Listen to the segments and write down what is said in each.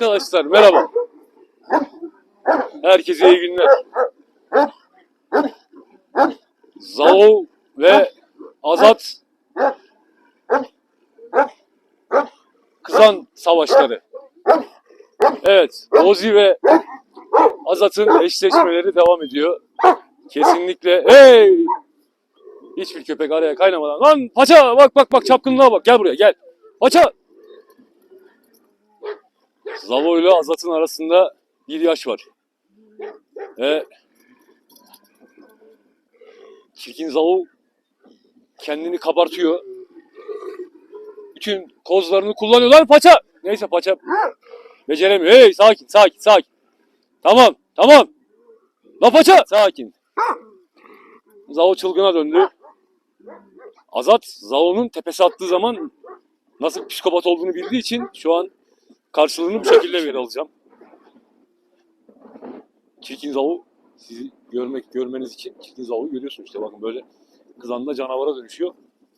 Arkadaşlar merhaba. Herkese iyi günler. Zao ve Azat Kızan Savaşları. Evet, Ozi ve Azat'ın eşleşmeleri devam ediyor. Kesinlikle hey! Hiçbir köpek araya kaynamadan. Lan paça bak bak bak çapkınlığa bak. Gel buraya gel. Paça. Zavo ile Azat'ın arasında bir yaş var. Ve çirkin Zavo kendini kabartıyor. Bütün kozlarını kullanıyor. Lan paça. Neyse paça beceremiyor. Hey sakin sakin sakin. Tamam tamam. La paça. Sakin. Zavo çılgına döndü. Azat Zao'nun tepesi attığı zaman nasıl psikopat olduğunu bildiği için şu an karşılığını bu şekilde ver alacağım. Çirkin Zao sizi görmek görmeniz için Çirkin Zao'yu görüyorsunuz işte bakın böyle kızanda canavara dönüşüyor.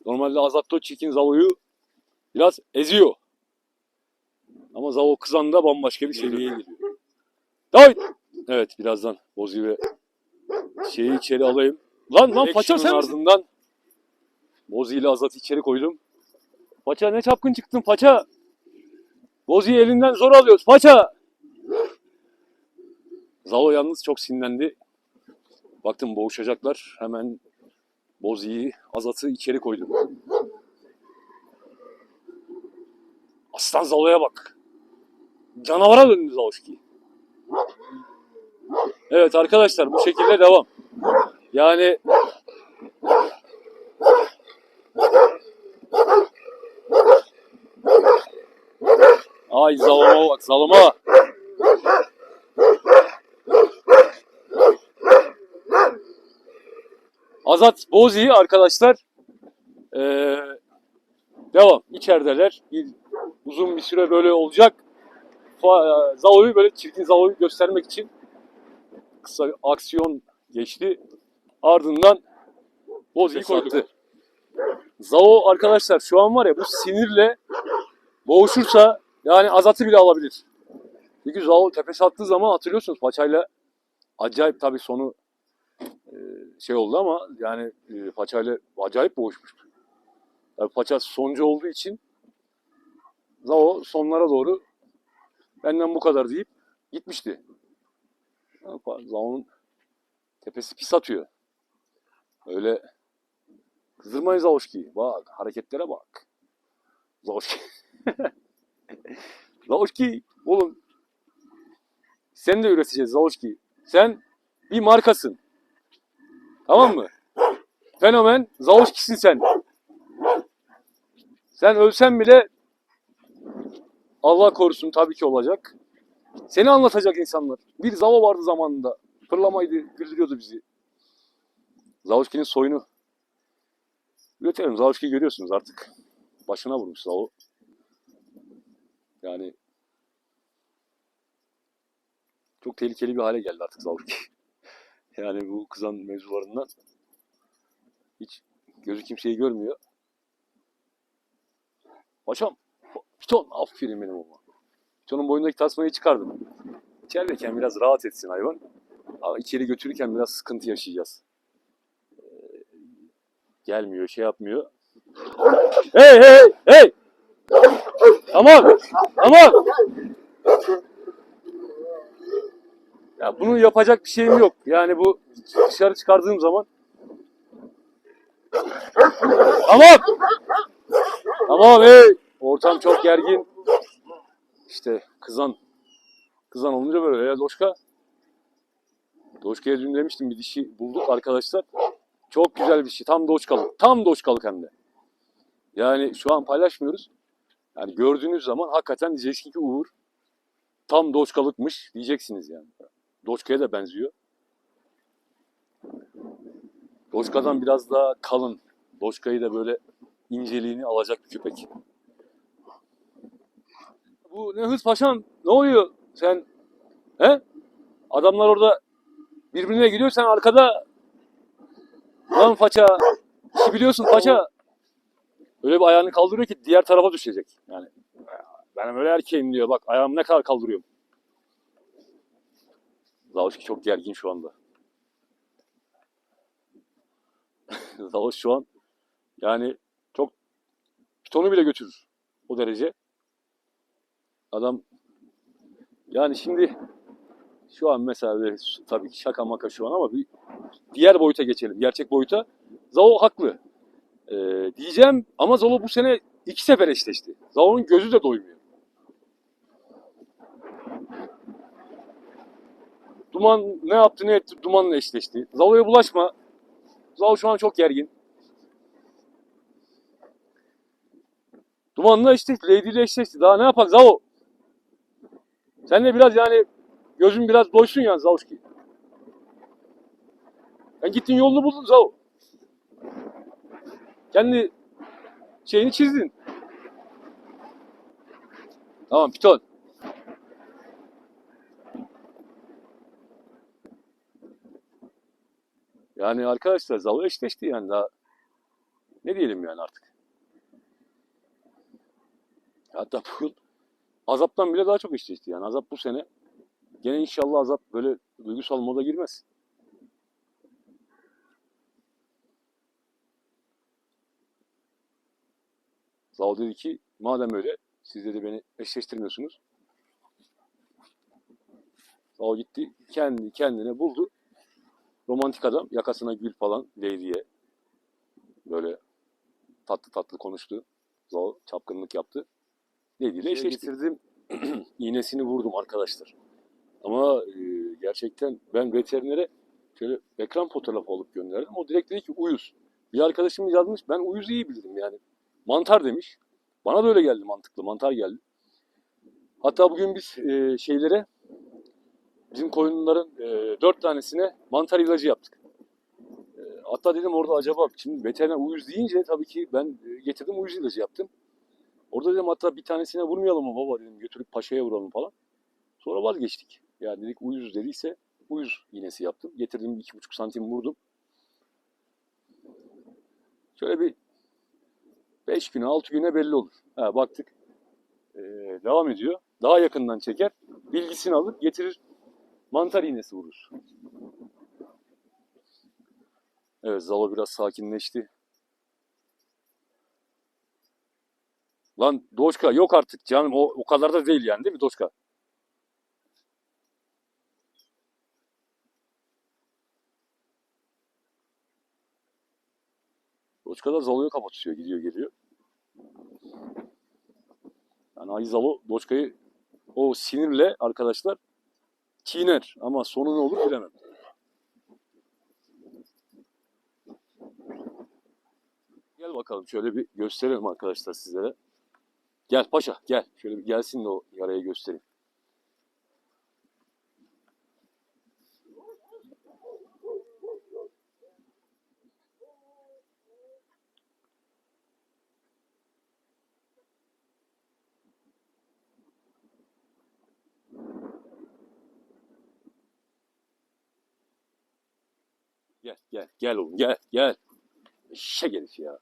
Normalde Azat da o Çirkin Zao'yu biraz eziyor. Ama Zao kızanda bambaşka bir seviyeye geliyor. David! Evet birazdan Bozi ve şeyi içeri alayım. Lan lan paça sen ardından Bozi ile Azat'ı içeri koydum. Paça ne çapkın çıktın paça. Bozi'yi elinden zor alıyoruz paça. Zalo yalnız çok sinirlendi. Baktım boğuşacaklar. Hemen Bozi'yi, Azat'ı içeri koydum. Aslan Zalo'ya bak. Canavara döndü Zaloşki. Evet arkadaşlar bu şekilde devam. Yani Ay zalama bak zalama. Azat Bozi arkadaşlar. Ee, devam. İçerideler. Bir, uzun bir süre böyle olacak. Zalo'yu böyle çirkin Zalo'yu göstermek için kısa aksiyon geçti. Ardından Bozi'yi koyduk. Zao arkadaşlar şu an var ya bu sinirle boğuşursa yani Azat'ı bile alabilir. Çünkü Zao tepesi attığı zaman hatırlıyorsunuz paçayla acayip tabii sonu e, şey oldu ama yani e, paçayla acayip boğuşmuştu. Tabii paça sonuncu olduğu için Zao sonlara doğru benden bu kadar deyip gitmişti. Yani tepesi pis atıyor. Öyle kızdırmayın Zaoşki'yi. Bak hareketlere bak. Zaoşki. Zaoşki oğlum sen de üreteceğiz Zaoşki. Sen bir markasın. Tamam mı? Fenomen Zaoşki'sin sen. Sen ölsen bile Allah korusun tabii ki olacak. Seni anlatacak insanlar. Bir Zavo vardı zamanında. Fırlamaydı, güldürüyordu bizi. Zaoşki'nin soyunu üretelim. Zaoşki'yi görüyorsunuz artık. Başına vurmuş Zavo. Yani çok tehlikeli bir hale geldi artık Zavruki. yani bu kızan mevzularından hiç gözü kimseyi görmüyor. Paşam, Piton, aferin benim oğluma. Piton'un boynundaki tasmayı çıkardım. İçerideyken biraz rahat etsin hayvan. Ama içeri götürürken biraz sıkıntı yaşayacağız. Ee, gelmiyor, şey yapmıyor. Hey hey hey! Tamam, tamam. Ya bunu yapacak bir şeyim yok. Yani bu dışarı çıkardığım zaman Tamam. Tamam hey. Ortam çok gergin. İşte kızan kızan olunca böyle ya Doşka. Doşka'ya dün demiştim bir dişi bulduk arkadaşlar. Çok güzel bir şey. Tam doçkalık. Tam doçkalık hem de. Yani şu an paylaşmıyoruz. Yani gördüğünüz zaman hakikaten diyeceksiniz ki Uğur tam doçkalıkmış diyeceksiniz yani. Doçka'ya da benziyor. Doçka'dan biraz daha kalın. Doçka'yı da böyle inceliğini alacak bir köpek. Bu ne hız paşam? Ne oluyor? Sen he? Adamlar orada birbirine gidiyor sen arkada lan paça işi biliyorsun paça öyle bir ayağını kaldırıyor ki diğer tarafa düşecek. Yani Ben öyle erkeğim diyor. Bak ayağımı ne kadar kaldırıyorum. Zavuşki çok gergin şu anda. Zavuş şu an yani çok pitonu bile götürür. O derece. Adam yani şimdi şu an mesela tabii şaka maka şu an ama bir diğer boyuta geçelim. Gerçek boyuta. Zao haklı. Ee, diyeceğim ama Zalo bu sene iki sefer eşleşti. Zao'nun gözü de doymuyor. Duman ne yaptı ne etti Duman'la eşleşti. Zalo'ya bulaşma. Zalo şu an çok gergin. Duman'la eşleşti. Lady ile eşleşti. Daha ne yapak Zalo? Sen de biraz yani gözün biraz doysun yani Zavuşki. Sen gittin yolunu buldun Zao. Kendi şeyini çizdin. Tamam piton. Yani arkadaşlar Zalo eşleşti yani daha ne diyelim yani artık. Hatta bu yıl Azap'tan bile daha çok eşleşti yani. Azap bu sene gene inşallah Azap böyle duygusal moda girmez. Zao dedi ki madem öyle siz dedi beni eşleştirmiyorsunuz. Zao gitti kendi kendine buldu. Romantik adam yakasına gül falan Lady'ye böyle tatlı tatlı konuştu. Zao çapkınlık yaptı. Lady ile eşleştirdim. İğnesini vurdum arkadaşlar. Ama e, gerçekten ben veterinere şöyle ekran fotoğrafı alıp gönderdim. O direkt dedi ki uyuz. Bir arkadaşım yazmış ben uyuzu iyi bilirim yani. Mantar demiş. Bana da öyle geldi mantıklı. Mantar geldi. Hatta bugün biz e, şeylere bizim koyunların e, dört tanesine mantar ilacı yaptık. E, hatta dedim orada acaba şimdi veteriner uyuz deyince tabii ki ben e, getirdim uyuz ilacı yaptım. Orada dedim hatta bir tanesine vurmayalım mı baba dedim götürüp paşaya vuralım falan. Sonra vazgeçtik. Yani dedik uyuz dediyse uyuz iğnesi yaptım. Getirdim iki buçuk santim vurdum. Şöyle bir 5 güne 6 güne belli olur. Ha, baktık ee, devam ediyor. Daha yakından çeker. Bilgisini alır getirir. Mantar iğnesi vurur. Evet Zalo biraz sakinleşti. Lan Doçka yok artık canım o, o kadar da değil yani değil mi Doçka? Doçka da Zalo'yu kapatıyor gidiyor geliyor. Yani Ay Zalo Doçka'yı o sinirle arkadaşlar çiğner ama sonu ne olur bilemem. Gel bakalım şöyle bir gösterelim arkadaşlar sizlere. Gel paşa gel. Şöyle bir gelsin de o yarayı göstereyim. Gel gel gel oğlum gel gel. Eşek herif ya.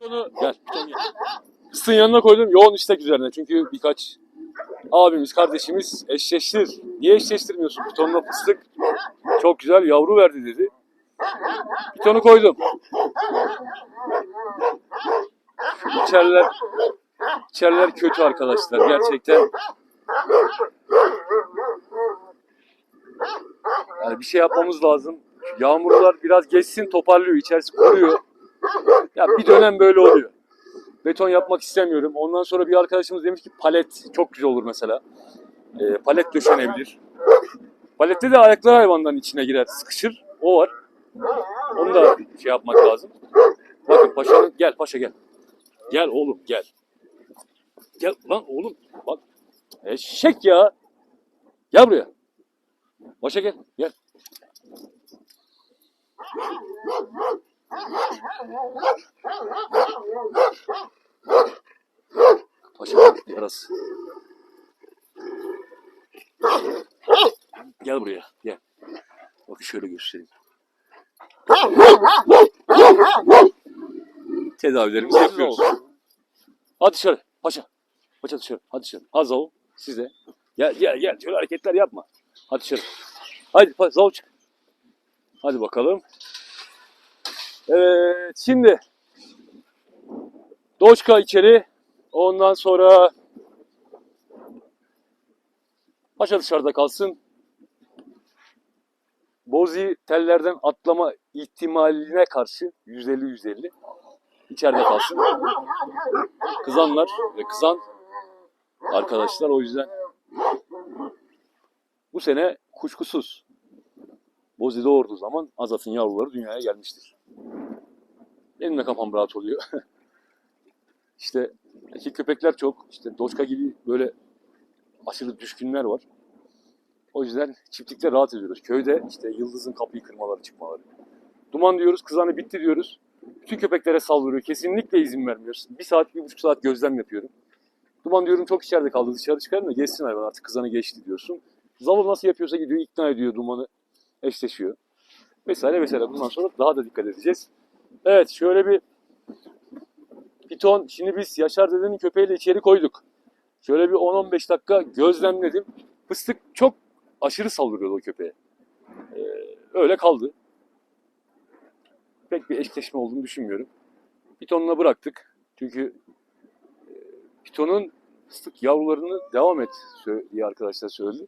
Onu gel. Fıstığın yanına koydum yoğun istek üzerine. Çünkü birkaç abimiz, kardeşimiz eşleştir. Niye eşleştirmiyorsun? Pitonla fıstık çok güzel yavru verdi dedi. Pitonu koydum. İçeriler, içeriler kötü arkadaşlar. Gerçekten yani bir şey yapmamız lazım. Yağmurlar biraz geçsin toparlıyor. içerisi kuruyor. Ya bir dönem böyle oluyor. Beton yapmak istemiyorum. Ondan sonra bir arkadaşımız demiş ki palet çok güzel olur mesela. Ee, palet döşenebilir. Palette de ayaklar hayvanların içine girer, sıkışır. O var. Onu da şey yapmak lazım. Bakın paşanın gel paşa gel. Gel oğlum gel. Gel lan oğlum bak. Eşek ya. Gel buraya. Paşa gel gel. Paşa yarası. Gel buraya gel. Bakın şöyle göstereyim. Tedavilerimizi yapıyoruz. Hadi dışarı. Paşa. Paşa dışarı. Hadi dışarı. Hadi Zavu. Siz de. Gel gel gel. Şöyle hareketler yapma. Hadi dışarı. Hadi pa- Zavu çık. Hadi bakalım. Evet. Şimdi Doçka içeri. Ondan sonra Paşa dışarıda kalsın. Bozi tellerden atlama ihtimaline karşı %50-%50 içeride kalsın. Kızanlar ve kızan arkadaşlar o yüzden bu sene kuşkusuz Bozi doğurduğu zaman Azat'ın yavruları dünyaya gelmiştir. Benim de kafam rahat oluyor. işte iki köpekler çok. İşte Doçka gibi böyle aşırı düşkünler var. O yüzden çiftlikte rahat ediyoruz. Köyde işte yıldızın kapıyı kırmaları çıkmaları. Duman diyoruz, kızanı bitti diyoruz. Bütün köpeklere saldırıyor. Kesinlikle izin vermiyoruz. Bir saat, bir buçuk saat gözlem yapıyorum. Duman diyorum çok içeride kaldı. Dışarı çıkarın da geçsin hayvan artık kızanı geçti diyorsun. Zavul nasıl yapıyorsa gidiyor, ikna ediyor dumanı. Eşleşiyor. Vesaire vesaire. Bundan sonra daha da dikkat edeceğiz. Evet şöyle bir piton. Şimdi biz Yaşar dedenin köpeğiyle içeri koyduk. Şöyle bir 10-15 dakika gözlemledim. Fıstık çok aşırı saldırıyordu o köpeğe. Ee, öyle kaldı. Pek bir eşleşme olduğunu düşünmüyorum. Pitonuna bıraktık. Çünkü e, pitonun fıstık yavrularını devam et diye arkadaşlar söyledi.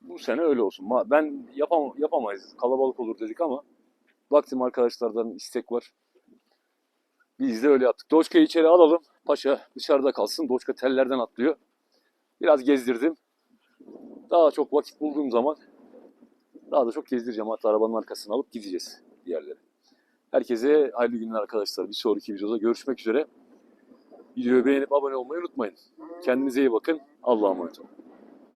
Bu sene öyle olsun. Ben yapam yapamayız. Kalabalık olur dedik ama baktım arkadaşlardan istek var. Biz de öyle yaptık. Doçka'yı içeri alalım. Paşa dışarıda kalsın. Doçka tellerden atlıyor. Biraz gezdirdim. Daha çok vakit bulduğum zaman daha da çok gezdireceğim. Hatta arabanın arkasına alıp gideceğiz bir yerlere. Herkese hayırlı günler arkadaşlar. Bir sonraki videoda görüşmek üzere. Videoyu beğenip abone olmayı unutmayın. Kendinize iyi bakın. Allah'a emanet olun.